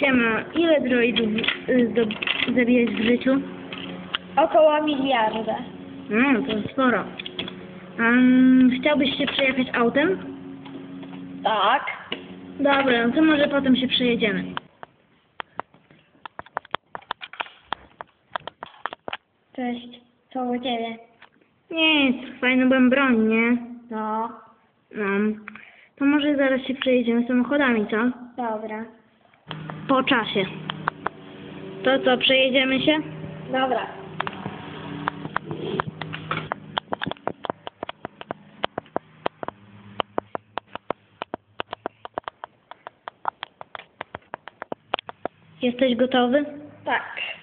Siema, ile droidów y, zdo- zabiłeś w życiu? Około miliarda. No, to sporo. Um, chciałbyś się przejechać autem? Tak. Dobra, no to może potem się przejedziemy. Cześć. Co u ciebie? Nic, fajną mam broń, nie? No. No. To może zaraz się przejedziemy samochodami, co? Dobra. Po czasie. To co, przejedziemy się? Dobra. Jesteś gotowy? Tak.